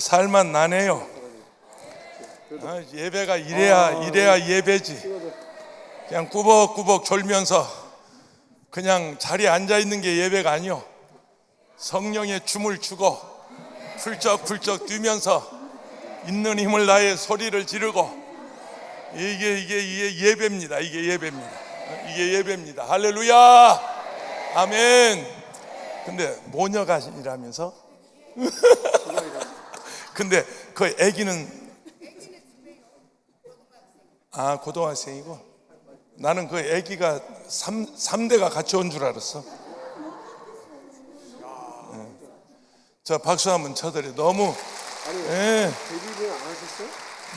살만 나네요. 아, 예배가 이래야 이래야 예배지. 그냥 꾸벅꾸벅 졸면서 그냥 자리에 앉아 있는 게 예배가 아니요. 성령의 춤을 추고 풀쩍풀쩍 뛰면서 있는 힘을 다해 소리를 지르고 이게 이게 이게 예배입니다. 이게 예배입니다. 이게 예배입니다. 할렐루야. 아멘. 근데 모녀가이라면서? 근데 그 아기는 아 고등학생이고 나는 그 아기가 3, 삼대가 같이 온 줄 알았어. 예. 저 박수 한번 쳐드려. 너무 아니 예, 데뷔를 안 하셨어요?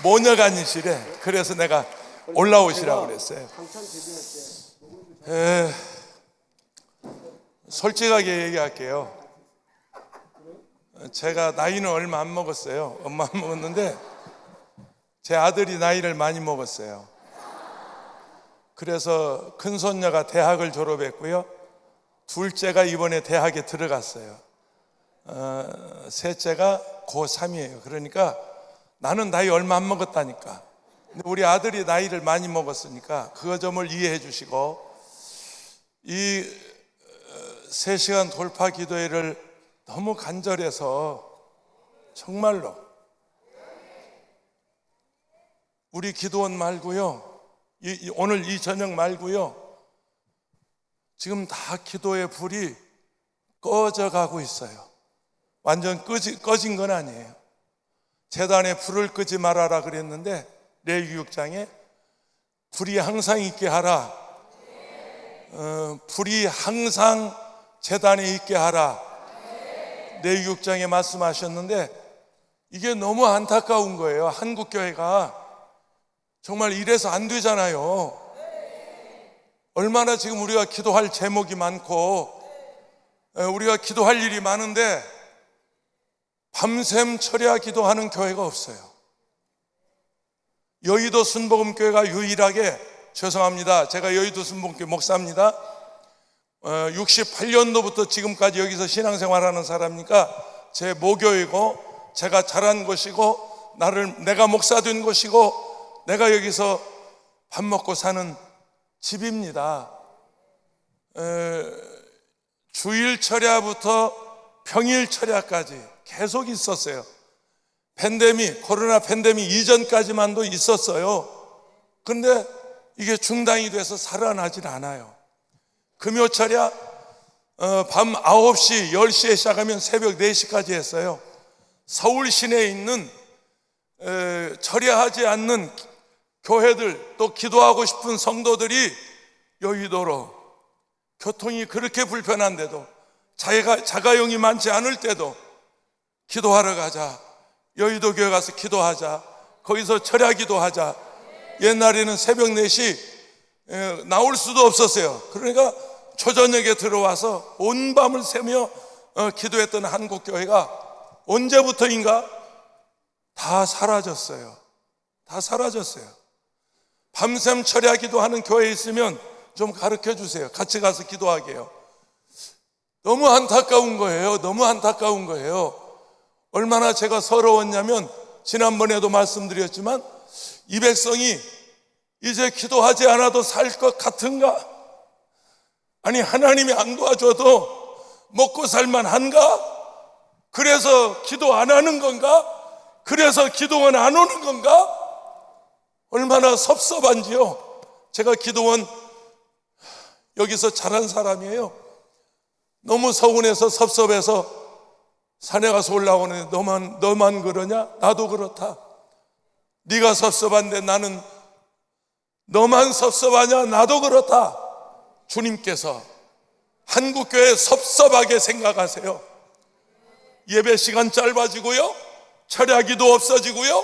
모녀간이시래. 그래서 내가 올라오시라고 그랬어요. 에, 솔직하게 얘기할게요. 제가 나이는 얼마 안 먹었어요. 엄마 안 먹었는데 제 아들이 나이를 많이 먹었어요. 그래서 큰 손녀가 대학을 졸업했고요. 둘째가 이번에 대학에 들어갔어요. 어, 셋째가 고3이에요. 그러니까 나는 나이 얼마 안 먹었다니까. 우리 아들이 나이를 많이 먹었으니까 그 점을 이해해 주시고 이 3시간 돌파 기도회를 너무 간절해서 정말로 우리 기도원 말고요. 이- 이- 오늘 이 저녁 말고요. 지금 다 기도의 불이 꺼져 가고 있어요. 완전 꺼지, 꺼진 건 아니에요. 재단에 불을 끄지 말아라 그랬는데 레위육장에 불이 항상 있게 하라. 어, 불이 항상 재단에 있게 하라. 레위육장에 말씀하셨는데 이게 너무 안타까운 거예요. 한국 교회가 정말 이래서 안 되잖아요. 얼마나 지금 우리가 기도할 제목이 많고 에, 우리가 기도할 일이 많은데 밤샘 철야 기도하는 교회가 없어요. 여의도 순복음교회가 유일하게 죄송합니다. 제가 여의도 순복음교회 목사입니다. 68년도부터 지금까지 여기서 신앙생활하는 사람이니까 제 모교이고 제가 자란 곳이고 나를 내가 목사 된 곳이고 내가 여기서 밥 먹고 사는 집입니다. 에, 주일 철야부터 평일 철야까지 계속 있었어요. 팬데믹, 코로나 팬데믹 이전까지만도 있었어요. 근데 이게 중단이 돼서 살아나질 않아요. 금요 철야 어, 밤 9시, 10시에 시작하면 새벽 4시까지 했어요. 서울 시내에 있는 에, 철야하지 않는 교회들 또 기도하고 싶은 성도들이 여의도로 교통이 그렇게 불편한데도 자가, 자가용이 많지 않을 때도 기도하러 가자. 여의도 교회 가서 기도하자. 거기서 철야 기도하자. 옛날에는 새벽 4시 에, 나올 수도 없었어요. 그러니까 초저녁에 들어와서 온 밤을 새며 어, 기도했던 한국 교회가 언제부터인가 다 사라졌어요. 다 사라졌어요. 밤샘 철야 기도하는 교회 있으면 좀 가르쳐 주세요. 같이 가서 기도하게요. 너무 안타까운 거예요. 너무 안타까운 거예요. 얼마나 제가 서러웠냐면 지난번에도 말씀드렸지만 이 백성이 이제 기도하지 않아도 살 것 같은가? 아니 하나님이 안 도와줘도 먹고 살만 한가? 그래서 기도 안 하는 건가? 그래서 기도원 안 오는 건가? 얼마나 섭섭한지요. 제가 기도원 여기서 자란 사람이에요. 너무 서운해서 섭섭해서 산에 가서 올라오는데 너만 너만 그러냐? 나도 그렇다. 네가 섭섭한데 나는 너만 섭섭하냐? 나도 그렇다. 주님께서 한국 교회 섭섭하게 생각하세요. 예배 시간 짧아지고요. 철야기도 없어지고요.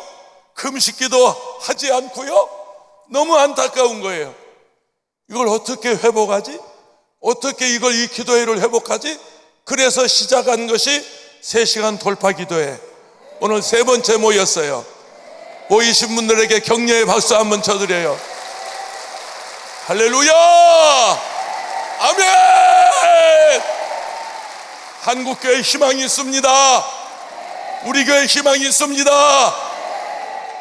금식기도 하지 않고요. 너무 안타까운 거예요. 이걸 어떻게 회복하지? 어떻게 이걸 이 기도회를 회복하지? 그래서 시작한 것이 3시간 돌파 기도회. 오늘 세 번째 모였어요. 모이신 분들에게 격려의 박수 한번 쳐드려요. 할렐루야! 아멘! 한국교회 희망이 있습니다. 우리 교회 희망이 있습니다.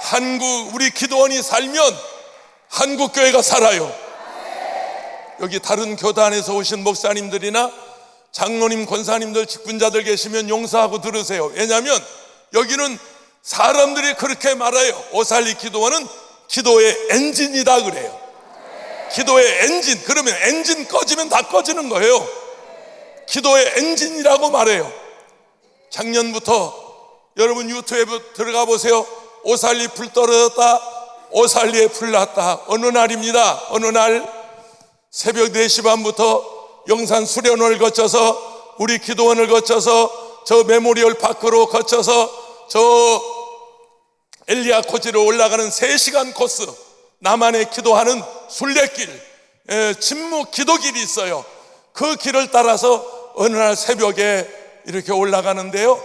한국 우리 기도원이 살면 한국 교회가 살아요. 여기 다른 교단에서 오신 목사님들이나 장로님, 권사님들, 직분자들 계시면 용서하고 들으세요. 왜냐하면 여기는 사람들이 그렇게 말해요. 오살리 기도원은 기도의 엔진이다 그래요. 기도의 엔진. 그러면 엔진 꺼지면 다 꺼지는 거예요. 기도의 엔진이라고 말해요. 작년부터 여러분 유튜브에 들어가 보세요. 오살리 불 떨어졌다. 오살리에 불 났다. 어느 날입니다. 어느 날 새벽 4시 반부터 영산 수련원을 거쳐서 우리 기도원을 거쳐서 저 메모리얼 파크로 거쳐서 저 엘리아 코지로 올라가는 3시간 코스 나만의 기도하는 순례길 에, 침묵 기도길이 있어요. 그 길을 따라서 어느 날 새벽에 이렇게 올라가는데요.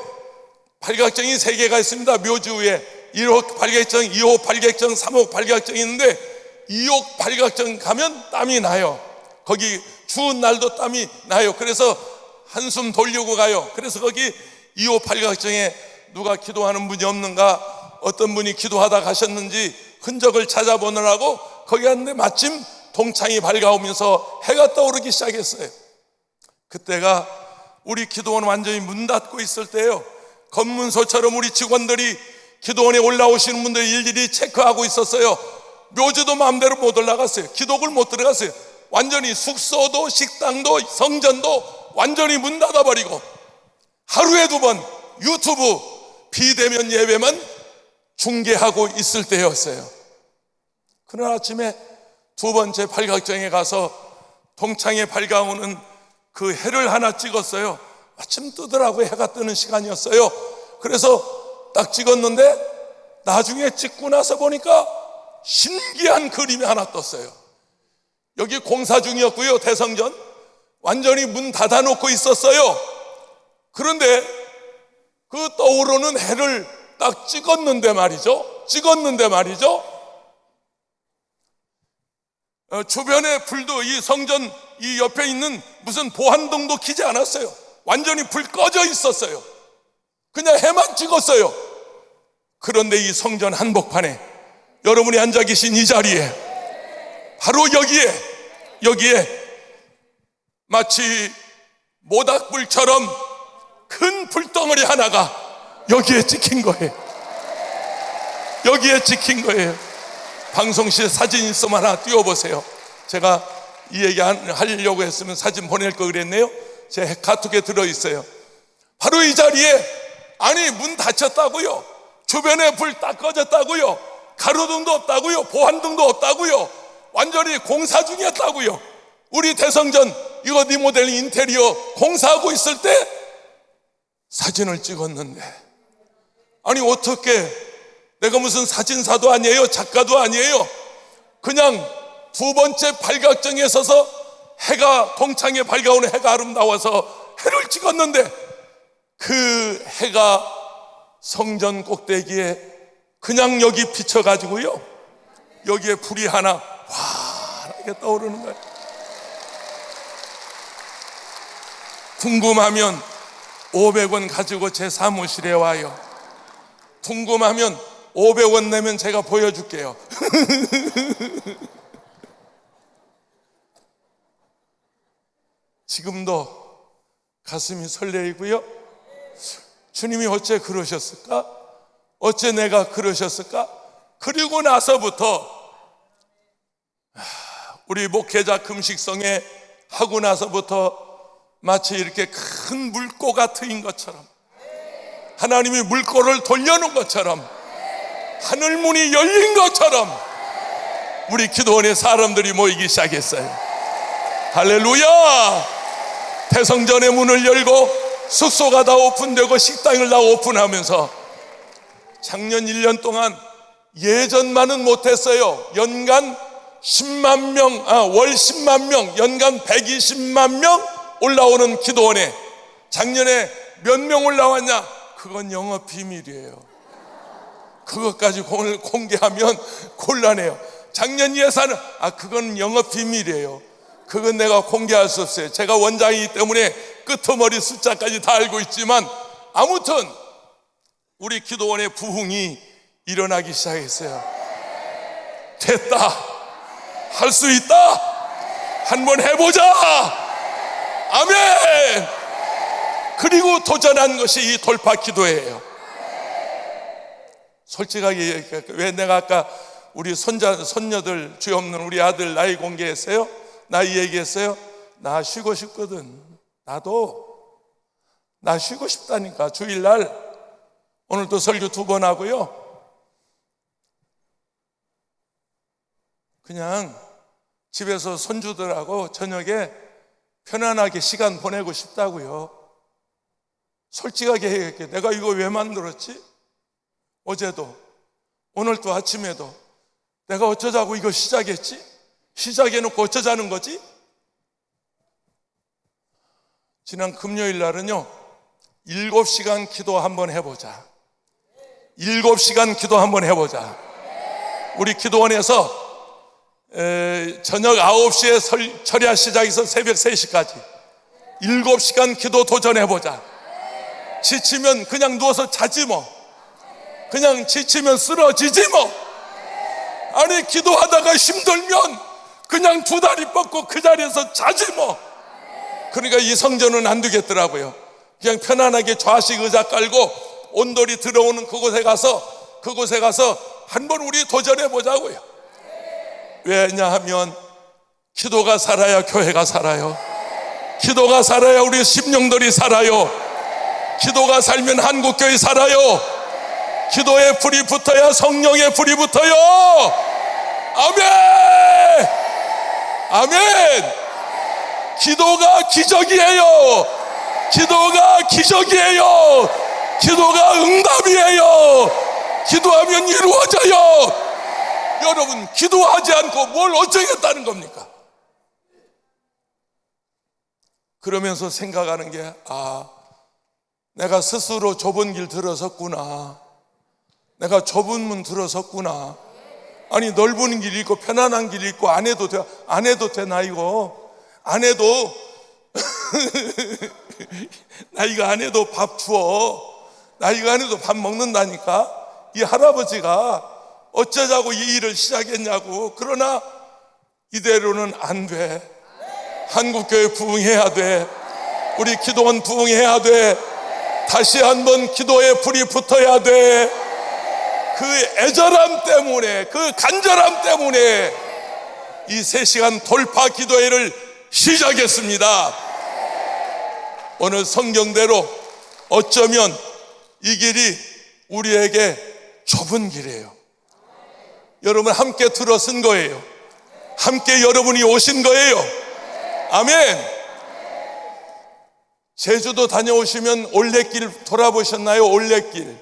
팔각정이 세 개가 있습니다. 묘지 위에 1호 팔각정, 2호 팔각정, 3호 팔각정이 있는데 2호 팔각정 가면 땀이 나요. 거기 추운 날도 땀이 나요. 그래서 한숨 돌리고 가요. 그래서 거기 2호 팔각정에 누가 기도하는 분이 없는가 어떤 분이 기도하다 가셨는지 흔적을 찾아보느라고 거기 갔는데 마침 동창이 밝아오면서 해가 떠오르기 시작했어요. 그때가 우리 기도원 완전히 문 닫고 있을 때요. 검문소처럼 우리 직원들이 기도원에 올라오시는 분들 일일이 체크하고 있었어요. 묘지도 마음대로 못 올라갔어요. 기독을 못 들어갔어요. 완전히 숙소도 식당도 성전도 완전히 문 닫아버리고 하루에 두 번 유튜브 비대면 예배만 중계하고 있을 때였어요. 그날 아침에 두 번째 팔각정에 가서 동창에 밝아오는 그 해를 하나 찍었어요. 아침 뜨더라고 해가 뜨는 시간이었어요. 그래서 딱 찍었는데 나중에 찍고 나서 보니까 신기한 그림이 하나 떴어요. 여기 공사 중이었고요. 대성전 완전히 문 닫아놓고 있었어요. 그런데 그 떠오르는 해를 딱 찍었는데 말이죠. 찍었는데 말이죠. 어, 주변에 불도 이 성전 이 옆에 있는 무슨 보안등도 켜지 않았어요. 완전히 불 꺼져 있었어요. 그냥 해만 찍었어요. 그런데 이 성전 한복판에 여러분이 앉아 계신 이 자리에 바로 여기에 여기에 마치 모닥불처럼 큰 불덩어리 하나가 여기에 찍힌 거예요. 여기에 찍힌 거예요. 방송실 사진 있으면 하나 띄워보세요. 제가 이 얘기 한- 하려고 했으면 사진 보낼 거 그랬네요. 제 카톡에 들어있어요. 바로 이 자리에 아니 문 닫혔다고요. 주변에 불 딱 꺼졌다고요. 가로등도 없다고요. 보안등도 없다고요. 완전히 공사 중이었다고요. 우리 대성전 이거 리모델 인테리어 공사하고 있을 때 사진을 찍었는데 아니 어떻게? 내가 무슨 사진사도 아니에요? 작가도 아니에요? 그냥 두 번째 팔각정에 서서 해가 동창에 밝아오는 해가 아름다워서 해를 찍었는데 그 해가 성전 꼭대기에 그냥 여기 비춰가지고요. 여기에 불이 하나 환하게 떠오르는 거예요. 궁금하면 500원 가지고 제 사무실에 와요. 궁금하면 500원 내면 제가 보여줄게요. 지금도 가슴이 설레이고요. 주님이 어째 그러셨을까? 어째 내가 그러셨을까? 그리고 나서부터 우리 목회자 금식성에 하고 나서부터 마치 이렇게 큰 물고가 트인 것처럼 하나님이 물고를 돌려놓은 것처럼 하늘문이 열린 것처럼 우리 기도원에 사람들이 모이기 시작했어요. 할렐루야! 대성전의 문을 열고 숙소가 다 오픈되고 식당을 다 오픈하면서 작년 1년 동안 예전만은 못했어요. 연간 10만 명, 아, 월 10만 명, 연간 120만 명 올라오는 기도원에 작년에 몇 명 올라왔냐? 그건 영업 비밀이에요. 그것까지 공개하면 곤란해요. 작년 예산은 아 그건 영업 비밀이에요. 그건 내가 공개할 수 없어요. 제가 원장이기 때문에 끄트머리 숫자까지 다 알고 있지만 아무튼 우리 기도원의 부흥이 일어나기 시작했어요. 됐다. 할 수 있다. 한번 해보자. 아멘. 그리고 도전한 것이 이 돌파 기도예요. 솔직하게 얘기할까? 왜 내가 아까 우리 손자, 손녀들 죄 없는 우리 아들 나이 공개했어요? 나이 얘기했어요? 나 쉬고 싶거든. 나도. 나 쉬고 싶다니까. 주일날 오늘도 설교 두 번 하고요. 그냥 집에서 손주들하고 저녁에 편안하게 시간 보내고 싶다고요. 솔직하게 얘기할게. 내가 이거 왜 만들었지? 어제도, 오늘도 아침에도 내가 어쩌자고 이거 시작했지? 시작해놓고 어쩌자는 거지? 지난 금요일 날은요, 일곱 시간 기도 한번 해보자. 일곱 시간 기도 한번 해보자. 우리 기도원에서 에, 저녁 9시에 설, 철야 시작해서 새벽 3시까지 7시간 기도 도전해보자. 지치면 그냥 누워서 자지 뭐. 그냥 지치면 쓰러지지 뭐. 아니, 기도하다가 힘들면 그냥 두 다리 뻗고 그 자리에서 자지 뭐. 그러니까 이 성전은 안 되겠더라고요. 그냥 편안하게 좌식 의자 깔고 온돌이 들어오는 그곳에 가서 그곳에 가서 한번 우리 도전해 보자고요. 왜냐하면 기도가 살아야 교회가 살아요. 기도가 살아야 우리 심령들이 살아요. 기도가 살면 한국교회 살아요. 기도의 불이 붙어야 성령의 불이 붙어요. 아멘! 아멘! 기도가 기적이에요. 기도가 기적이에요. 기도가 응답이에요. 기도하면 이루어져요. 여러분, 기도하지 않고 뭘 어쩌겠다는 겁니까? 그러면서 생각하는 게, 아, 내가 스스로 좁은 길 들어섰구나. 내가 좁은 문 들어섰구나. 아니, 넓은 길 있고 편안한 길 있고 안 해도 돼. 안 해도 돼, 나 이거. 안 해도, 나 이거 안 해도 밥 주어. 나 이거 안 해도 밥 먹는다니까. 이 할아버지가 어쩌자고 이 일을 시작했냐고. 그러나 이대로는 안 돼. 한국교회 부흥해야 돼. 우리 기도원 부흥해야 돼. 다시 한번 기도에 불이 붙어야 돼. 그 애절함 때문에, 그 간절함 때문에 이세 시간 돌파 기도회를 시작했습니다. 오늘 성경대로 어쩌면 이 길이 우리에게 좁은 길이에요. 여러분 함께 들어선 거예요. 함께 여러분이 오신 거예요. 아멘. 제주도 다녀오시면 올레길 돌아보셨나요? 올레길.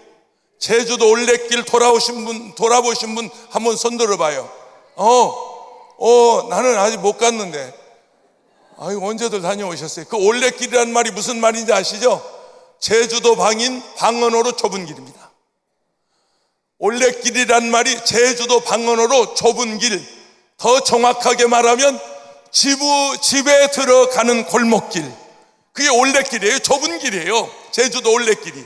제주도 올레길 돌아오신 분, 돌아보신 분 한번 손 들어봐요. 어, 어, 나는 아직 못 갔는데. 아유, 언제들 다녀오셨어요? 그 올레길이라는 말이 무슨 말인지 아시죠? 제주도 방인 방언어로 좁은 길입니다. 올레길이란 말이 제주도 방언어로 좁은 길, 더 정확하게 말하면 지부, 집에 들어가는 골목길. 그게 올레길이에요. 좁은 길이에요. 제주도 올레길이.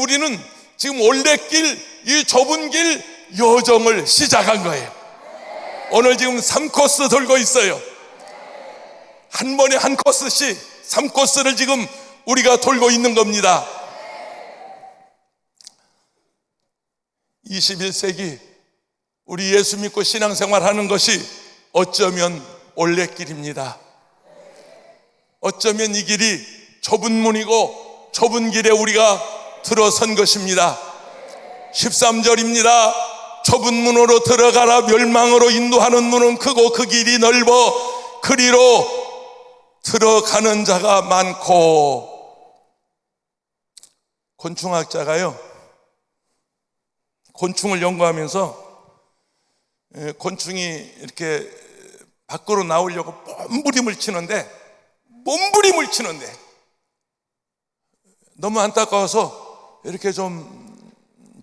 우리는 지금 올레길, 이 좁은 길 여정을 시작한 거예요. 오늘 지금 3코스 돌고 있어요. 한 번에 한 코스씩 3코스를 지금 우리가 돌고 있는 겁니다. 21세기 우리 예수 믿고 신앙생활 하는 것이 어쩌면 올레길입니다. 어쩌면 이 길이 좁은 문이고 좁은 길에 우리가 들어선 것입니다. 13절입니다. 좁은 문으로 들어가라 멸망으로 인도하는 문은 크고 그 길이 넓어 그리로 들어가는 자가 많고 곤충학자가요 곤충을 연구하면서 에, 곤충이 이렇게 밖으로 나오려고 몸부림을 치는데 몸부림을 치는데 너무 안타까워서 이렇게 좀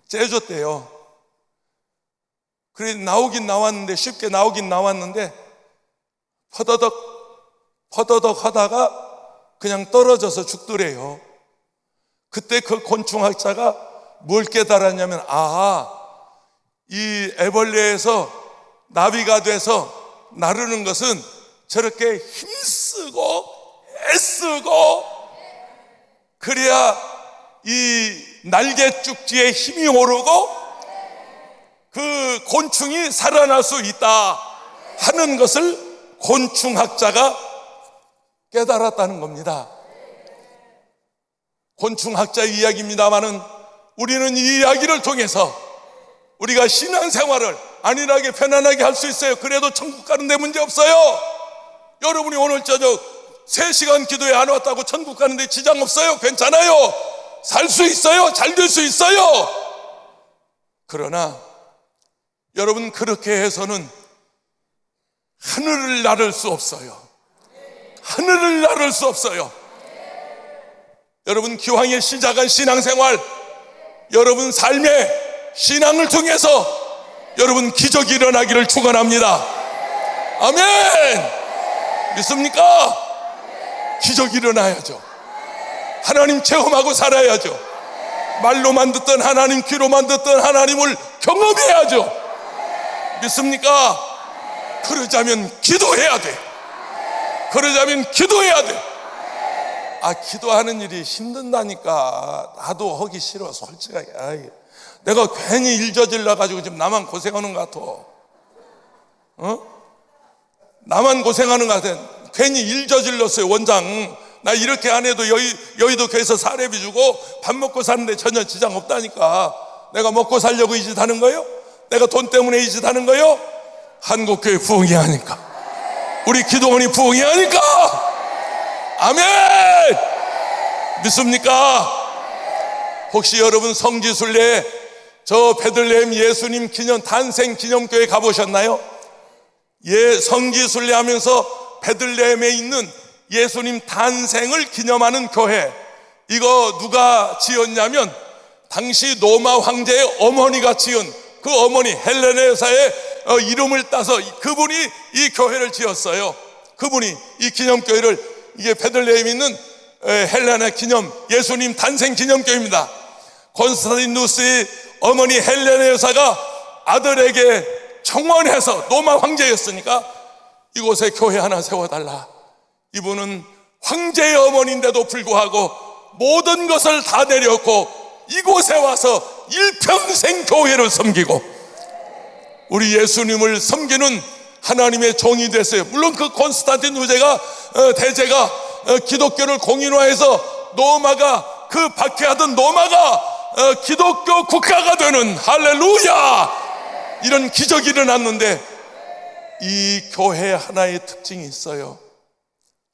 째줬대요. 그래 나오긴 나왔는데 쉽게 나오긴 나왔는데 퍼더덕 퍼더덕 하다가 그냥 떨어져서 죽더래요. 그때 그 곤충학자가 뭘 깨달았냐면 아, 이 애벌레에서 나비가 돼서 나르는 것은 저렇게 힘쓰고 애쓰고 그래야 이 날개 쭉지에 힘이 오르고 그 곤충이 살아날 수 있다 하는 것을 곤충학자가 깨달았다는 겁니다. 곤충학자 이야기입니다만은 우리는 이 이야기를 통해서 우리가 신앙생활을 안일하게 편안하게 할 수 있어요. 그래도 천국 가는데 문제 없어요. 여러분이 오늘 저녁 3시간 기도에 안 왔다고 천국 가는데 지장 없어요. 괜찮아요. 살 수 있어요. 잘 될 수 있어요. 그러나 여러분 그렇게 해서는 하늘을 나를 수 없어요. 하늘을 나를 수 없어요. 여러분 기왕에 시작한 신앙생활 여러분 삶의 신앙을 통해서 여러분 기적이 일어나기를 축원합니다. 아멘. 믿습니까? 기적이 일어나야죠. 하나님 체험하고 살아야죠. 말로만 듣던 하나님, 귀로만 듣던 하나님을 경험해야죠. 믿습니까? 그러자면 기도해야 돼. 그러자면 기도해야 돼. 아, 기도하는 일이 힘든다니까. 나도 하기 싫어, 솔직하게. 아이, 내가 괜히 일 저질러 가지고 지금 나만 고생하는 것 같아. 어? 나만 고생하는 것 같아. 괜히 일 저질렀어요, 원장. 나 이렇게 안 해도 여의, 여의도 교회에서 사례비 주고 밥 먹고 사는데 전혀 지장 없다니까. 내가 먹고 살려고 이 짓 하는 거요? 내가 돈 때문에 이 짓 하는 거요? 한국교회 부흥이 하니까. 우리 기도원이 부흥이 하니까. 아멘! 믿습니까? 혹시 여러분 성지순례 저 베들레헴 예수님 기념 탄생 기념교회 가보셨나요? 예, 성지순례 하면서 베들레헴에 있는 예수님 탄생을 기념하는 교회. 이거 누가 지었냐면 당시 로마 황제의 어머니가 지은 그 어머니 헬레네 여사의 어, 이름을 따서 그분이 이 교회를 지었어요. 그분이 이 기념교회를 이게 베들레헴에 있는 에, 헬레네 기념 예수님 탄생 기념교회입니다. 콘스탄티누스의 어머니 헬레네 여사가 아들에게 청원해서 로마 황제였으니까 이곳에 교회 하나 세워달라. 이분은 황제의 어머니인데도 불구하고 모든 것을 다 내렸고 이곳에 와서 일평생 교회를 섬기고 우리 예수님을 섬기는 하나님의 종이 됐어요. 물론 그 콘스탄틴 후제가 어, 대제가 어, 기독교를 공인화해서 로마가 그 박해하던 로마가 어, 기독교 국가가 되는 할렐루야 이런 기적이 일어났는데 이 교회 하나의 특징이 있어요.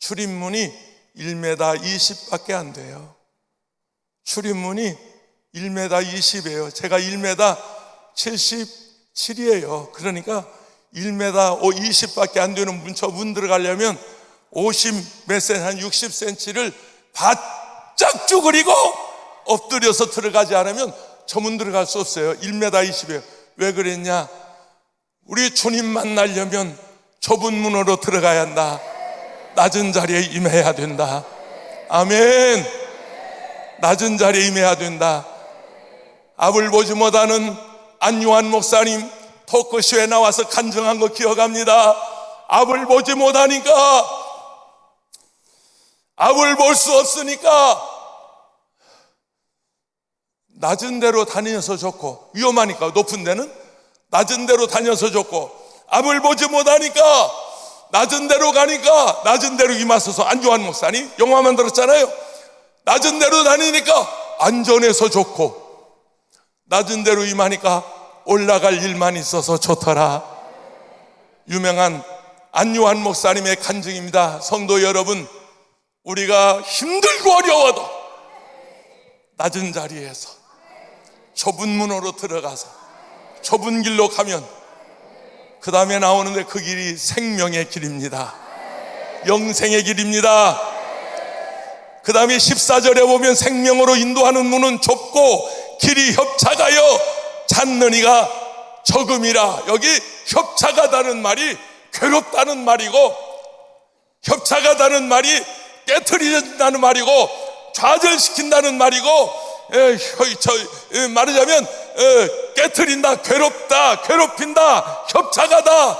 출입문이 1m 20밖에 안 돼요. 출입문이 1m 20이에요. 제가 1m 77이에요. 그러니까 1m 20밖에 안 되는 문, 저문 들어가려면 50몇 센, 한 60cm를 바짝 쭈그리고 엎드려서 들어가지 않으면 저 문 들어갈 수 없어요. 1m 20이에요. 왜 그랬냐? 우리 주님 만나려면 좁은 문으로 들어가야 한다. 낮은 자리에 임해야 된다. 아멘. 낮은 자리에 임해야 된다. 앞을 보지 못하는 안요한 목사님 토크쇼에 나와서 간증한 거 기억합니다. 앞을 보지 못하니까 앞을 볼 수 없으니까 낮은 데로 다녀서 좋고 위험하니까 높은 데는 낮은 데로 다녀서 좋고 앞을 보지 못하니까 낮은 데로 가니까 낮은 데로 임하소서 안조한 목사님 영화 만 들었잖아요. 낮은 데로 다니니까 안전해서 좋고 낮은 데로 임하니까 올라갈 일만 있어서 좋더라. 유명한 안요한 목사님의 간증입니다. 성도 여러분, 우리가 힘들고 어려워도 낮은 자리에서 좁은 문으로 들어가서 좁은 길로 가면 그 다음에 나오는데 그 길이 생명의 길입니다. 영생의 길입니다. 그 다음에 14절에 보면 생명으로 인도하는 문은 좁고 길이 협착하여 찾느니가 적음이라. 여기 협착하다는 말이 괴롭다는 말이고 협착하다는 말이 깨트린다는 말이고 좌절시킨다는 말이고 에, 혀- 저, 에, 말하자면 에, 깨트린다, 괴롭다, 괴롭힌다, 협착하다.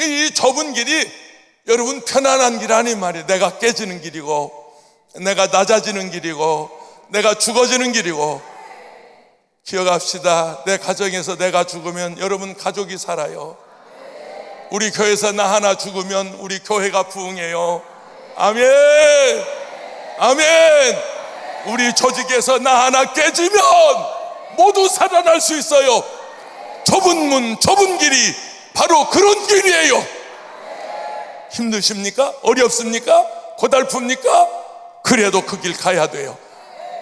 이 좁은 길이 여러분 편안한 길 아닌 말이에요. 내가 깨지는 길이고, 내가 낮아지는 길이고, 내가 죽어지는 길이고. 기억합시다. 내 가정에서 내가 죽으면 여러분 가족이 살아요. 우리 교회에서 나 하나 죽으면 우리 교회가 부흥해요. 아멘. 아멘. 우리 조직에서 나 하나 깨지면 모두 살아날 수 있어요. 좁은 문, 좁은 길이 바로 그런 길이에요. 힘드십니까? 어렵습니까? 고달픕니까? 그래도 그 길 가야 돼요.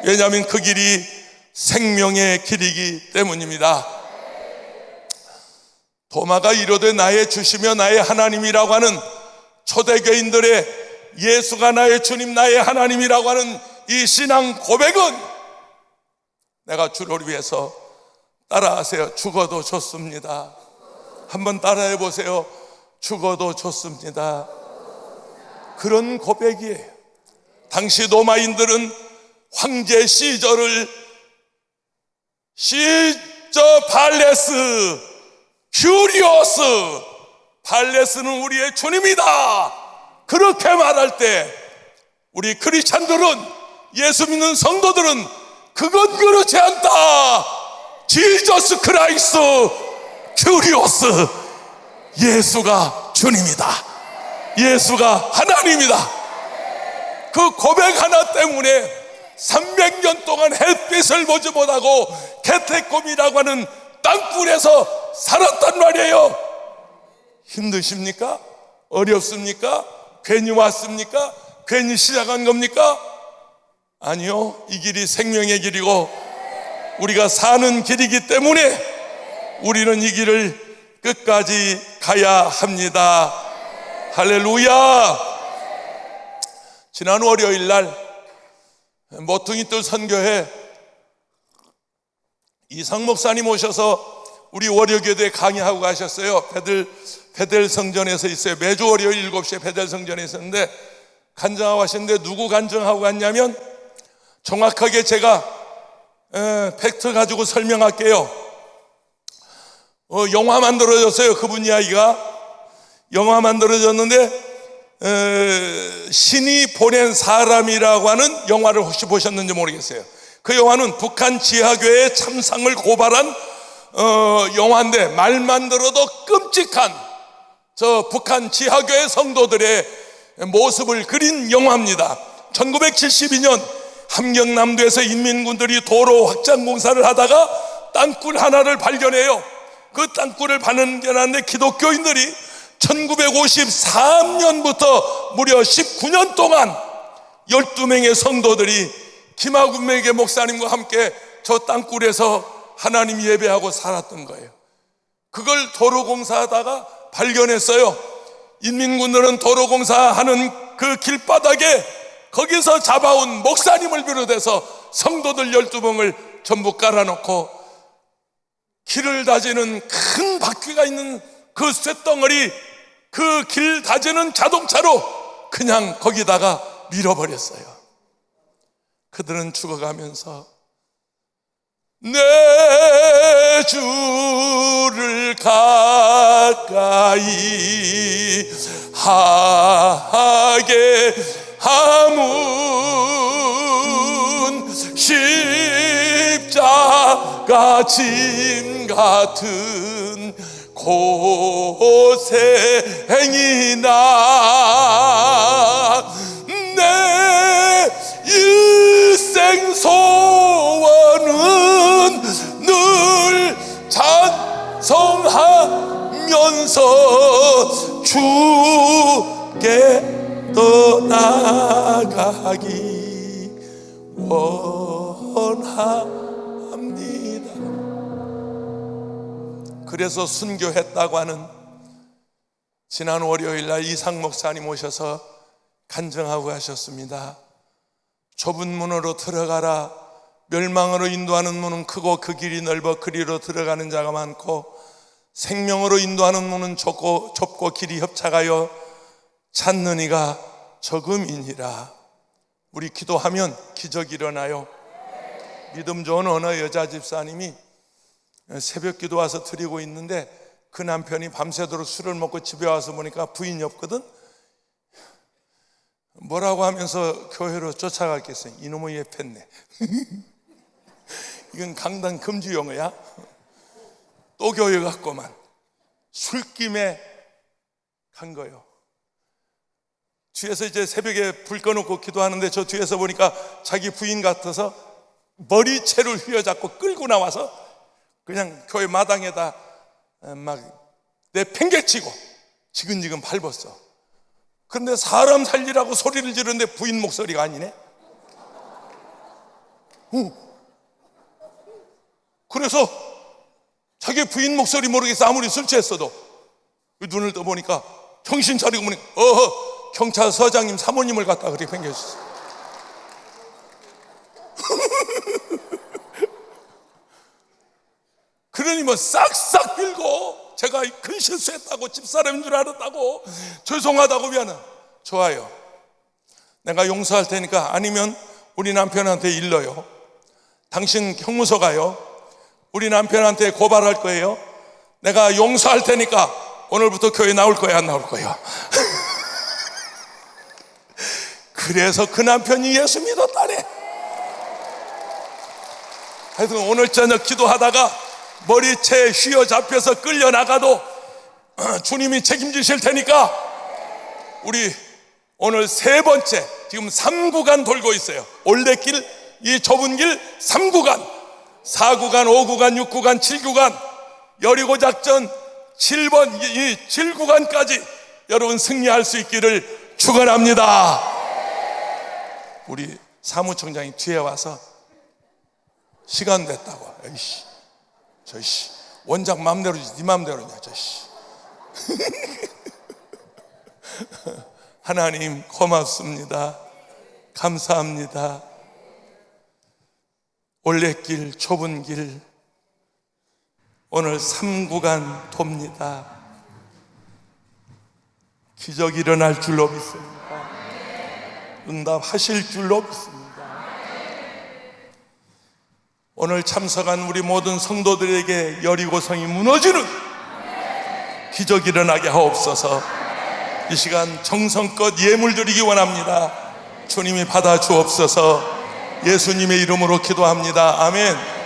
왜냐하면 그 길이 생명의 길이기 때문입니다. 도마가 이르되 나의 주시며 나의 하나님이라고 하는 초대교인들의 예수가 나의 주님 나의 하나님이라고 하는 이 신앙 고백은 내가 주를 위해서 따라하세요. 죽어도 좋습니다. 한번 따라해 보세요. 죽어도 좋습니다. 그런 고백이에요. 당시 로마인들은 황제 시절을 시저 발레스 큐리오스 발레스는 우리의 주님이다. 그렇게 말할 때 우리 크리스찬들은 예수 믿는 성도들은 그건 그렇지 않다. 지저스 크라이스 큐리오스 예수가 주님이다. 예수가 하나님이다. 그 고백 하나 때문에 300년 동안 햇빛을 보지 못하고 개태곰이라고 하는 땅굴에서 살았단 말이에요. 힘드십니까? 어렵습니까? 괜히 왔습니까? 괜히 시작한 겁니까? 아니요. 이 길이 생명의 길이고 우리가 사는 길이기 때문에 우리는 이 길을 끝까지 가야 합니다. 할렐루야! 지난 월요일 날 모퉁이 뜰 선교회 이상 목사님 오셔서 우리 월요교대 강의하고 가셨어요. 베들 베델 성전에서 있어요. 매주 월요일 7시에 베델 성전에 있었는데 간증하고 하시는데 누구 간증하고 갔냐면 정확하게 제가 에, 팩트 가지고 설명할게요. 어, 영화 만들어졌어요. 그분 이야기가 영화 만들어졌는데 에, 신이 보낸 사람이라고 하는 영화를 혹시 보셨는지 모르겠어요. 그 영화는 북한 지하교회 참상을 고발한 어, 영화인데 말만 들어도 끔찍한 저 북한 지하교회 성도들의 모습을 그린 영화입니다. 1972년 함경남도에서 인민군들이 도로 확장 공사를 하다가 땅굴 하나를 발견해요. 그 땅굴을 발견하는데 기독교인들이 1953년부터 무려 19년 동안 12명의 성도들이 김하군에게 목사님과 함께 저 땅굴에서 하나님 예배하고 살았던 거예요. 그걸 도로 공사하다가 발견했어요. 인민군들은 도로 공사하는 그 길바닥에 거기서 잡아온 목사님을 비롯해서 성도들 12명을 전부 깔아놓고 길을 다지는 큰 바퀴가 있는 그 쇳덩어리 그 길 다지는 자동차로 그냥 거기다가 밀어버렸어요. 그들은 죽어가면서 내 주를 가까이 하게 함은 십자가 짐 같은 고생이나 내 일생 소원은 늘 찬송하면서 주께 떠나가기 원합니다. 그래서 순교했다고 하는 지난 월요일 날 이상 목사님 오셔서 간증하고 하셨습니다. 좁은 문으로 들어가라. 멸망으로 인도하는 문은 크고 그 길이 넓어 그리로 들어가는 자가 많고 생명으로 인도하는 문은 좁고, 좁고 길이 협착하여 찾는 이가 적음이니라. 우리 기도하면 기적이 일어나요. 믿음 좋은 어느 여자 집사님이 새벽 기도 와서 드리고 있는데 그 남편이 밤새도록 술을 먹고 집에 와서 보니까 부인이 없거든. 뭐라고 하면서 교회로 쫓아갔겠어요. 이놈의 예패네. 이건 강단 금지 용어야. 또 교회 갔고만 술김에 간 거요. 뒤에서 이제 새벽에 불 꺼놓고 기도하는데 저 뒤에서 보니까 자기 부인 같아서 머리채를 휘어잡고 끌고 나와서 그냥 교회 마당에다 막 내 팽개치고 지근지근 밟았어. 그런데 사람 살리라고 소리를 지르는데 부인 목소리가 아니네. 어. 그래서 자기 부인 목소리 모르겠어 아무리 술 취했어도 그 눈을 떠보니까 정신 차리고 보니 어허 경찰서장님 사모님을 갖다 그렇게 팽개쳤어. 그러니 뭐 싹싹 빌고 제가 큰 실수했다고 집사람인 줄 알았다고 죄송하다고 미안해. 좋아요. 내가 용서할 테니까 아니면 우리 남편한테 일러요. 당신 형무소 가요. 우리 남편한테 고발할 거예요. 내가 용서할 테니까 오늘부터 교회 나올 거야 안 나올 거야 그래서 그 남편이 예수 믿었다네. 하여튼 오늘 저녁 기도하다가 머리채 휘어 잡혀서 끌려나가도 주님이 책임지실 테니까 우리 오늘 세 번째 지금 3구간 돌고 있어요. 올레길 이 좁은 길 3구간. 4구간 5구간 6구간 7구간. 여리고 작전 7번 이 7구간까지 여러분 승리할 수 있기를 축원합니다 우리 사무총장이 뒤에 와서 시간 됐다고. 에이씨 저씨 원장 마음대로지 네 마음대로냐 저씨. 하나님 고맙습니다. 감사합니다. 올레길 좁은 길 오늘 3구간 돕니다. 기적이 일어날 줄로 믿습니다 응답하실 줄로 믿습니다. 오늘 참석한 우리 모든 성도들에게 여리고성이 무너지는 기적이 일어나게 하옵소서. 이 시간 정성껏 예물 드리기 원합니다. 주님이 받아 주옵소서. 예수님의 이름으로 기도합니다. 아멘